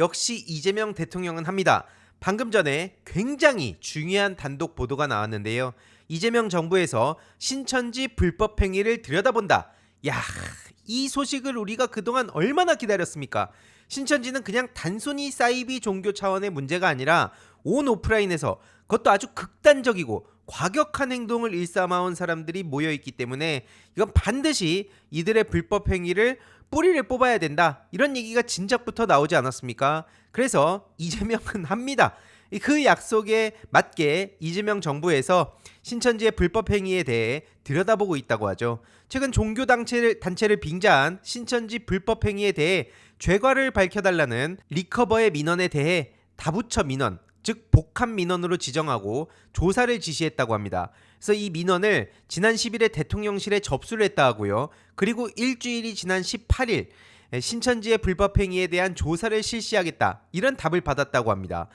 역시 이재명 대통령은 합니다. 방금 전에 굉장히 중요한 단독 보도가 나왔는데요. 이재명 정부에서 신천지 불법 행위를 들여다본다. 야, 이 소식을 우리가 그동안 얼마나 기다렸습니까? 신천지는 그냥 단순히 사이비 종교 차원의 문제가 아니라 온 오프라인에서 그것도 아주 극단적이고 과격한 행동을 일삼아온 사람들이 모여 있기 때문에 이건 반드시 이들의 불법 행위를 뿌리를 뽑아야 된다. 이런 얘기가 진작부터 나오지 않았습니까? 그래서 이재명은 합니다. 그 약속에 맞게 이재명 정부에서 신천지의 불법 행위에 대해 들여다보고 있다고 하죠. 최근 종교 단체를, 단체를 빙자한 신천지 불법 행위에 대해 죄과를 밝혀달라는 리커버의 민원에 대해 다부처 민원, 즉 복합 민원으로 지정하고 조사를 지시했다고 합니다. 그래서 이 민원을 지난 10일에 대통령실에 접수를 했다 하고요. 그리고 일주일이 지난 18일 신천지의 불법 행위에 대한 조사를 실시하겠다. 이런 답을 받았다고 합니다.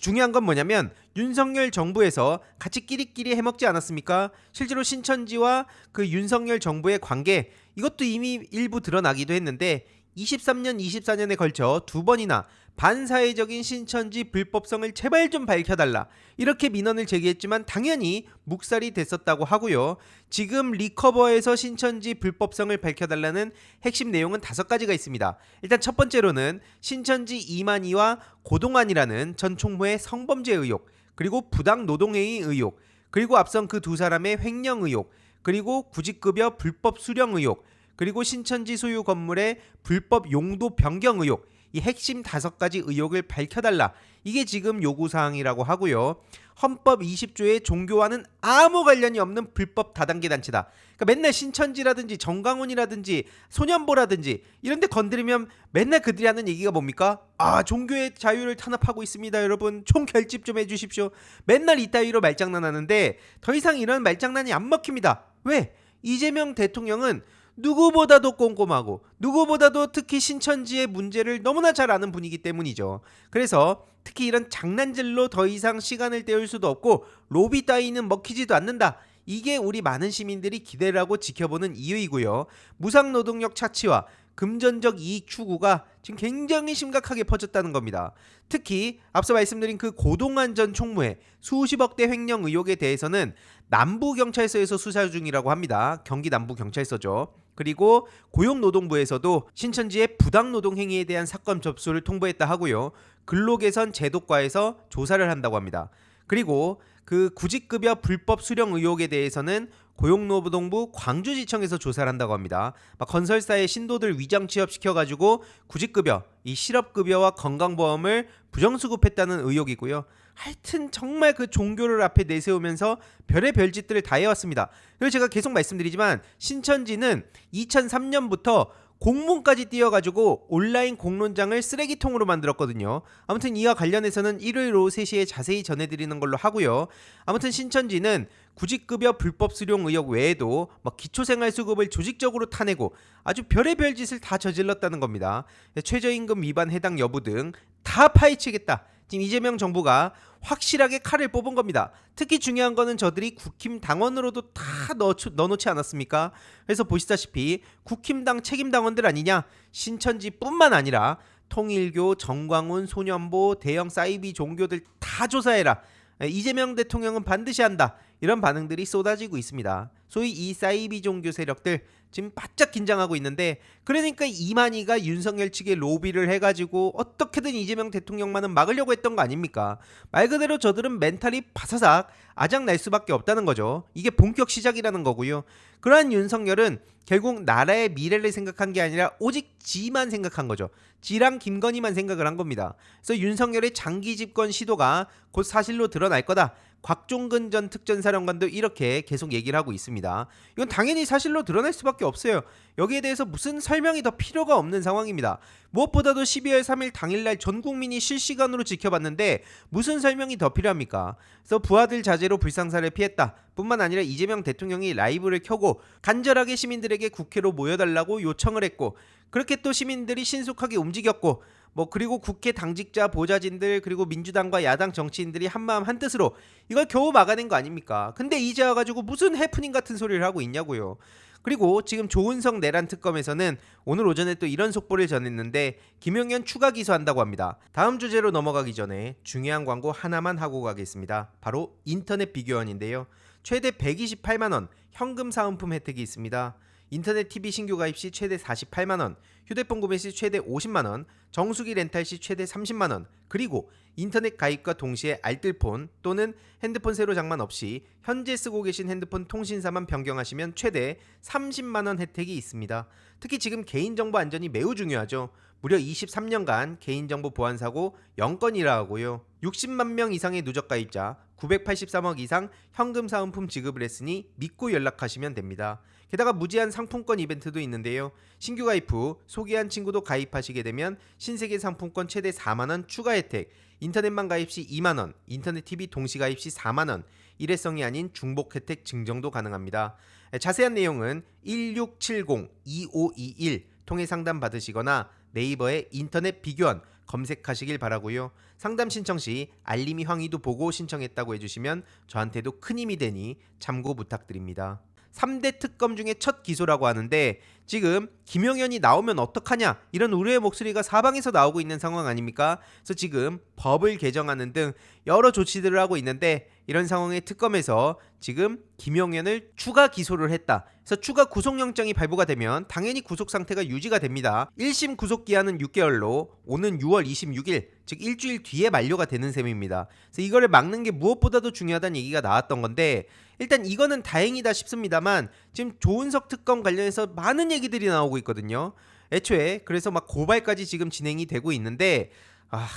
중요한 건 뭐냐면 윤석열 정부에서 같이 끼리끼리 해먹지 않았습니까? 실제로 신천지와 그 윤석열 정부의 관계 이것도 이미 일부 드러나기도 했는데 23년, 24년에 걸쳐 두 번이나 반사회적인 신천지 불법성을 제발 좀 밝혀달라 이렇게 민원을 제기했지만 당연히 묵살이 됐었다고 하고요. 지금 리커버에서 신천지 불법성을 밝혀달라는 핵심 내용은 다섯 가지가 있습니다. 일단 첫 번째로는 신천지 이만희와 고동환이라는 전 총무의 성범죄 의혹, 그리고 부당 노동행위 의혹, 그리고 앞선 그 두 사람의 횡령 의혹, 그리고 구직급여 불법 수령 의혹, 그리고 신천지 소유 건물의 불법 용도 변경 의혹, 이 핵심 다섯 가지 의혹을 밝혀달라. 이게 지금 요구 사항이라고 하고요. 헌법 20조의 종교와는 아무 관련이 없는 불법 다단계 단체다. 그러니까 맨날 신천지라든지 정강훈이라든지 소년보라든지 이런 데 건드리면 맨날 그들이 하는 얘기가 뭡니까? 아, 종교의 자유를 탄압하고 있습니다, 여러분. 총 결집 좀 해 주십시오. 맨날 이따위로 말장난하는데 더 이상 이런 말장난이 안 먹힙니다. 왜? 이재명 대통령은 누구보다도 꼼꼼하고 누구보다도 특히 신천지의 문제를 너무나 잘 아는 분이기 때문이죠. 그래서 특히 이런 장난질로 더 이상 시간을 때울 수도 없고 로비 따위는 먹히지도 않는다. 이게 우리 많은 시민들이 기대를 하고 지켜보는 이유이고요. 무상 노동력 착취와 금전적 이익 추구가 지금 굉장히 심각하게 퍼졌다는 겁니다. 특히 앞서 말씀드린 그 고동환 전 총무의 수십억대 횡령 의혹에 대해서는 남부 경찰서에서 수사 중이라고 합니다. 경기 남부 경찰서죠. 그리고 고용노동부에서도 신천지의 부당 노동 행위에 대한 사건 접수를 통보했다 하고요. 근로개선 제도과에서 조사를 한다고 합니다. 그리고 그 구직급여 불법 수령 의혹에 대해서는 고용노동부 광주지청에서 조사를 한다고 합니다. 막 건설사의 신도들 위장 취업시켜가지고 구직급여, 이 실업급여와 건강보험을 부정수급했다는 의혹이고요. 하여튼 정말 그 종교를 앞에 내세우면서 별의 별짓들을 다 해왔습니다. 그리고 제가 계속 말씀드리지만 신천지는 2003년부터 공문까지 띄워가지고 온라인 공론장을 쓰레기통으로 만들었거든요. 아무튼 이와 관련해서는 일요일 오후 3시에 자세히 전해드리는 걸로 하고요. 아무튼 신천지는 구직급여 불법 수령 의혹 외에도 막 기초생활수급을 조직적으로 타내고 아주 별의별 짓을 다 저질렀다는 겁니다. 최저임금 위반 해당 여부 등 다 파헤치겠다. 지금 이재명 정부가 확실하게 칼을 뽑은 겁니다. 특히 중요한 거는 저들이 국힘 당원으로도 다 넣어, 넣어놓지 않았습니까? 그래서 보시다시피 국힘당 책임 당원들 아니냐? 신천지뿐만 아니라 통일교, 정광훈, 소년보, 대형 사이비 종교들 다 조사해라. 이재명 대통령은 반드시 한다. 이런 반응들이 쏟아지고 있습니다. 소위 이 사이비 종교 세력들 지금 바짝 긴장하고 있는데 그러니까 이만희가 윤석열 측에 로비를 해가지고 어떻게든 이재명 대통령만은 막으려고 했던 거 아닙니까? 말 그대로 저들은 멘탈이 바사삭 아작 날 수밖에 없다는 거죠. 이게 본격 시작이라는 거고요. 그러한 윤석열은 결국 나라의 미래를 생각한 게 아니라 오직 지만 생각한 거죠. 지랑 김건희만 생각을 한 겁니다. 그래서 윤석열의 장기 집권 시도가 곧 사실로 드러날 거다. 곽종근 전 특전사령관도 이렇게 계속 얘기를 하고 있습니다. 이건 당연히 사실로 드러날 수밖에 없어요. 여기에 대해서 무슨 설명이 더 필요가 없는 상황입니다. 무엇보다도 12월 3일 당일날 전 국민이 실시간으로 지켜봤는데 무슨 설명이 더 필요합니까? 그래서 부하들 자제로 불상사를 피했다. 뿐만 아니라 이재명 대통령이 라이브를 켜고 간절하게 시민들에게 국회로 모여달라고 요청을 했고 그렇게 또 시민들이 신속하게 움직였고 뭐 그리고 국회 당직자 보좌진들 그리고 민주당과 야당 정치인들이 한마음 한뜻으로 이걸 겨우 막아낸 거 아닙니까? 근데 이제 와가지고 무슨 해프닝 같은 소리를 하고 있냐고요. 그리고 지금 조은석 내란 특검에서는 오늘 오전에 또 이런 속보를 전했는데 김용현 추가 기소한다고 합니다. 다음 주제로 넘어가기 전에 중요한 광고 하나만 하고 가겠습니다. 바로 인터넷 비교원인데요. 최대 128만 원 현금 사은품 혜택이 있습니다. 인터넷 TV 신규 가입 시 최대 48만 원, 휴대폰 구매 시 최대 50만 원, 정수기 렌탈 시 최대 30만 원, 그리고 인터넷 가입과 동시에 알뜰폰 또는 핸드폰 새로 장만 없이 현재 쓰고 계신 핸드폰 통신사만 변경하시면 최대 30만 원 혜택이 있습니다. 특히 지금 개인정보 안전이 매우 중요하죠. 무려 23년간 개인정보 보안 사고 0건이라 하고요. 60만 명 이상의 누적 가입자, 983억 이상 현금 사은품 지급을 했으니 믿고 연락하시면 됩니다. 게다가 무제한 상품권 이벤트도 있는데요. 신규 가입 후 소개한 친구도 가입하시게 되면 신세계 상품권 최대 4만 원 추가 혜택, 인터넷만 가입 시 2만 원, 인터넷 TV 동시 가입 시 4만 원, 일회성이 아닌 중복 혜택 증정도 가능합니다. 자세한 내용은 1670-2521 통해 상담 받으시거나 네이버에 인터넷 비교원 검색하시길 바라고요. 상담 신청 시 알림이 황의도 보고 신청했다고 해주시면 저한테도 큰 힘이 되니 참고 부탁드립니다. 3대 특검 중에 첫 기소라고 하는데 지금 김용현이 나오면 어떡하냐 이런 우려의 목소리가 사방에서 나오고 있는 상황 아닙니까? 그래서 지금 법을 개정하는 등 여러 조치들을 하고 있는데 이런 상황에 특검에서 지금 김용현을 추가 기소를 했다. 그래서 추가 구속영장이 발부가 되면 당연히 구속 상태가 유지가 됩니다. 1심 구속 기한은 6개월로 오는 6월 26일 즉 일주일 뒤에 만료가 되는 셈입니다. 그래서 이거를 막는 게 무엇보다도 중요하다는 얘기가 나왔던 건데 일단 이거는 다행이다 싶습니다만 지금 조은석 특검 관련해서 많은 얘기들이 나오고 있거든요. 애초에 그래서 막 고발까지 지금 진행이 되고 있는데 아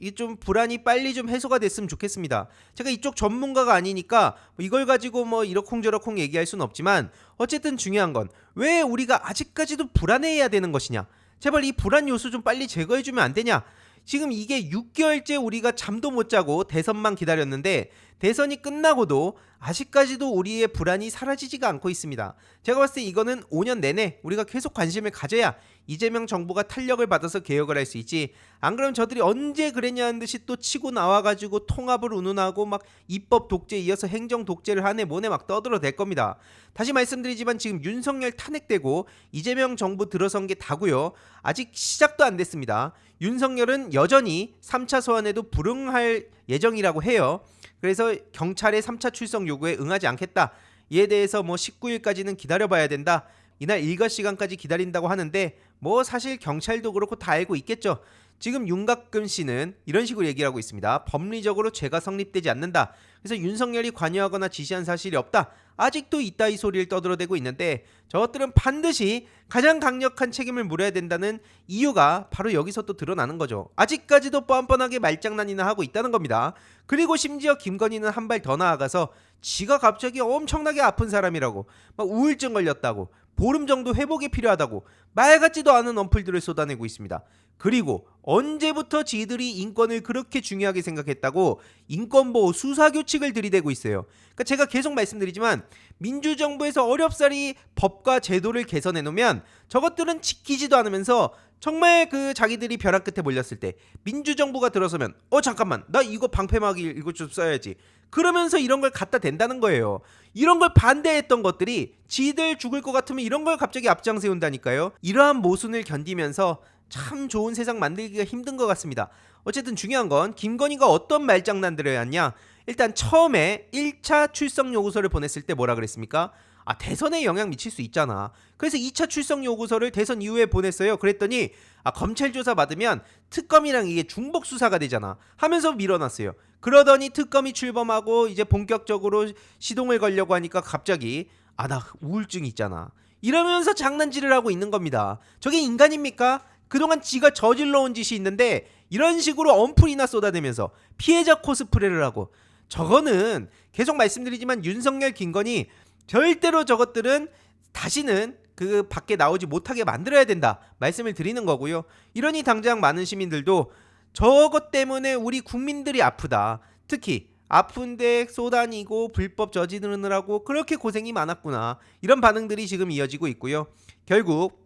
이게 좀 불안이 빨리 좀 해소가 됐으면 좋겠습니다. 제가 이쪽 전문가가 아니니까 뭐 이걸 가지고 뭐 이러쿵저러쿵 얘기할 수는 없지만 어쨌든 중요한 건 왜 우리가 아직까지도 불안해해야 되는 것이냐? 제발 이 불안 요소 좀 빨리 제거해 주면 안 되냐? 지금 이게 6개월째 우리가 잠도 못 자고 대선만 기다렸는데 대선이 끝나고도 아직까지도 우리의 불안이 사라지지가 않고 있습니다. 제가 봤을 때 이거는 5년 내내 우리가 계속 관심을 가져야 이재명 정부가 탄력을 받아서 개혁을 할 수 있지. 안 그러면 저들이 언제 그랬냐는 듯이 또 치고 나와가지고 통합을 운운하고 막 입법 독재 이어서 행정 독재를 하네 뭐네 막 떠들어댈 겁니다. 다시 말씀드리지만 지금 윤석열 탄핵되고 이재명 정부 들어선 게 다고요. 아직 시작도 안 됐습니다. 윤석열은 여전히 3차 소환에도 불응할 예정이라고 해요. 그래서 경찰의 3차 출석 요구에 응하지 않겠다. 이에 대해서 뭐 19일까지는 기다려봐야 된다. 이날 일과 시간까지 기다린다고 하는데 뭐 사실 경찰도 그렇고 다 알고 있겠죠. 지금 윤곽근 씨는 이런 식으로 얘기를 하고 있습니다. 법리적으로 죄가 성립되지 않는다. 그래서 윤석열이 관여하거나 지시한 사실이 없다. 아직도 이따이 소리를 떠들어대고 있는데 저것들은 반드시 가장 강력한 책임을 물어야 된다는 이유가 바로 여기서 또 드러나는 거죠. 아직까지도 뻔뻔하게 말장난이나 하고 있다는 겁니다. 그리고 심지어 김건희는 한 발 더 나아가서 지가 갑자기 엄청나게 아픈 사람이라고 막 우울증 걸렸다고 보름 정도 회복이 필요하다고 말 같지도 않은 언플들을 쏟아내고 있습니다. 그리고 언제부터 지들이 인권을 그렇게 중요하게 생각했다고 인권보호 수사 규칙을 들이대고 있어요. 그러니까 제가 계속 말씀드리지만 민주정부에서 어렵사리 법과 제도를 개선해 놓으면 저것들은 지키지도 않으면서 정말 그 자기들이 벼랑 끝에 몰렸을 때 민주정부가 들어서면 어 잠깐만 나 이거 방패막이 이거 좀 써야지 그러면서 이런 걸 갖다 댄다는 거예요. 이런 걸 반대했던 것들이 지들 죽을 것 같으면 이런 걸 갑자기 앞장 세운다니까요. 이러한 모순을 견디면서 참 좋은 세상 만들기가 힘든 것 같습니다. 어쨌든 중요한 건 김건희가 어떤 말장난들을 했냐. 일단 처음에 1차 출석 요구서를 보냈을 때 뭐라 그랬습니까? 아 대선에 영향 미칠 수 있잖아. 그래서 2차 출석 요구서를 대선 이후에 보냈어요. 그랬더니 아 검찰 조사 받으면 특검이랑 이게 중복 수사가 되잖아. 하면서 밀어놨어요. 그러더니 특검이 출범하고 이제 본격적으로 시동을 걸려고 하니까 갑자기 아 나 우울증 있잖아. 이러면서 장난질을 하고 있는 겁니다. 저게 인간입니까? 그동안 지가 저질러 온 짓이 있는데 이런 식으로 언플이나 쏟아내면서 피해자 코스프레를 하고 저거는 계속 말씀드리지만 윤석열 김건희 절대로 저것들은 다시는 그 밖에 나오지 못하게 만들어야 된다 말씀을 드리는 거고요. 이러니 당장 많은 시민들도 저것 때문에 우리 국민들이 아프다. 특히 아픈데 쏘다니고 불법 저지르느라고 그렇게 고생이 많았구나. 이런 반응들이 지금 이어지고 있고요. 결국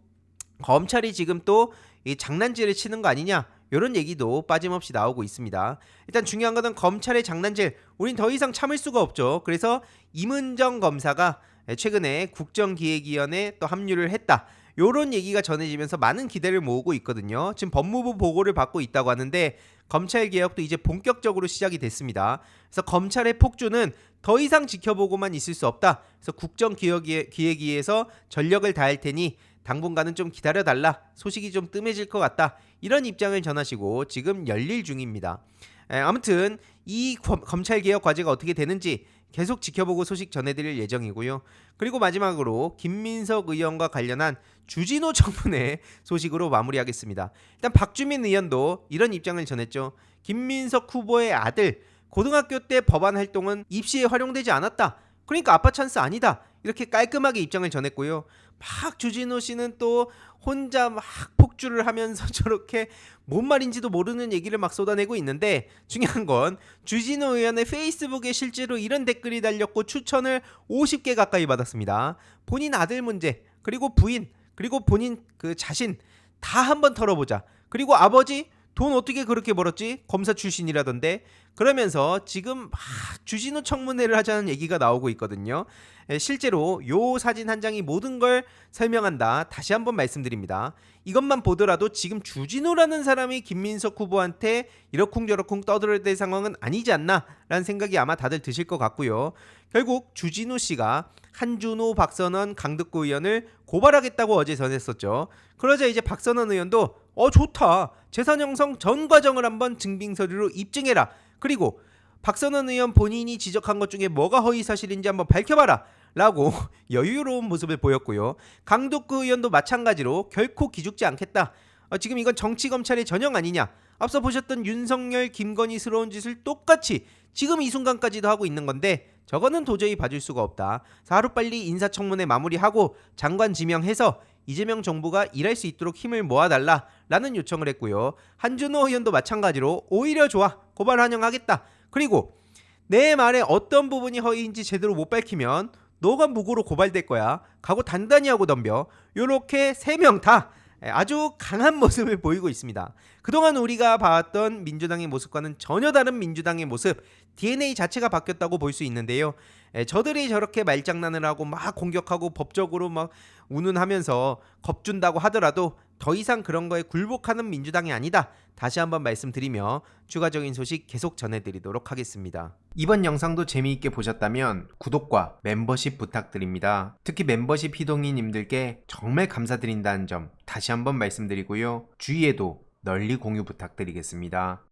검찰이 지금 또이 장난질을 치는 거 아니냐 이런 얘기도 빠짐없이 나오고 있습니다. 일단 중요한 것은 검찰의 장난질 우린 더 이상 참을 수가 없죠. 그래서 임은정 검사가 에, 최근에 국정기획위원회 또 합류를 했다. 요런 얘기가 전해지면서 많은 기대를 모으고 있거든요. 지금 법무부 보고를 받고 있다고 하는데 검찰 개혁도 이제 본격적으로 시작이 됐습니다. 그래서 검찰의 폭주는 더 이상 지켜보고만 있을 수 없다. 그래서 국정기획위에서 전력을 다할 테니 당분간은 좀 기다려달라. 소식이 좀 뜸해질 것 같다. 이런 입장을 전하시고 지금 열릴 중입니다. 에, 아무튼 이 검- 검찰 개혁 과제가 어떻게 되는지 계속 지켜보고 소식 전해드릴 예정이고요. 그리고 마지막으로 김민석 의원과 관련한 주진우 청문회 소식으로 마무리하겠습니다. 일단 박주민 의원도 이런 입장을 전했죠. 김민석 후보의 아들 고등학교 때 법안 활동은 입시에 활용되지 않았다. 그러니까 아빠 찬스 아니다. 이렇게 깔끔하게 입장을 전했고요. 막 주진우 씨는 또 혼자 막 폭주를 하면서 저렇게 뭔 말인지도 모르는 얘기를 막 쏟아내고 있는데 중요한 건 주진우 의원의 페이스북에 실제로 이런 댓글이 달렸고 추천을 50개 가까이 받았습니다. 본인 아들 문제 그리고 부인 그리고 본인 그 자신 다 한번 털어보자. 그리고 아버지 돈 어떻게 그렇게 벌었지? 검사 출신이라던데. 그러면서 지금 막 주진우 청문회를 하자는 얘기가 나오고 있거든요. 에, 실제로 요 사진 한 장이 모든 걸 설명한다. 다시 한번 말씀드립니다. 이것만 보더라도 지금 주진우라는 사람이 김민석 후보한테 이러쿵저러쿵 떠들어야 될 상황은 아니지 않나라는 생각이 아마 다들 드실 것 같고요. 결국 주진우 씨가 한준호, 박선원, 강득구 의원을 고발하겠다고 어제 전했었죠. 그러자 이제 박선원 의원도 어 좋다. 재산 형성 전 과정을 한번 증빙 서류로 입증해라. 그리고 박선원 의원 본인이 지적한 것 중에 뭐가 허위 사실인지 한번 밝혀봐라. 라고 여유로운 모습을 보였고요. 강덕구 의원도 마찬가지로 결코 기죽지 않겠다. 어, 지금 이건 정치 검찰의 전형 아니냐. 앞서 보셨던 윤석열, 김건희스러운 짓을 똑같이 지금 이 순간까지도 하고 있는 건데 저거는 도저히 봐줄 수가 없다. 하루빨리 인사청문회 마무리하고 장관 지명해서 이재명 정부가 일할 수 있도록 힘을 모아달라라는 요청을 했고요. 한준호 의원도 마찬가지로 오히려 좋아 고발 환영하겠다. 그리고 내 말에 어떤 부분이 허위인지 제대로 못 밝히면 너가 무고로 고발될 거야. 각오 단단히 하고 덤벼. 요렇게 세 명 다 아주 강한 모습을 보이고 있습니다. 그동안 우리가 봐왔던 민주당의 모습과는 전혀 다른 민주당의 모습, DNA 자체가 바뀌었다고 볼 수 있는데요. 에, 저들이 저렇게 말장난을 하고 막 공격하고 법적으로 막 운운하면서 겁준다고 하더라도 더 이상 그런 거에 굴복하는 민주당이 아니다. 다시 한번 말씀드리며 추가적인 소식 계속 전해드리도록 하겠습니다. 이번 영상도 재미있게 보셨다면 구독과 멤버십 부탁드립니다. 특히 멤버십 희동이님들께 정말 감사드린다는 점 다시 한번 말씀드리고요. 주위에도 널리 공유 부탁드리겠습니다.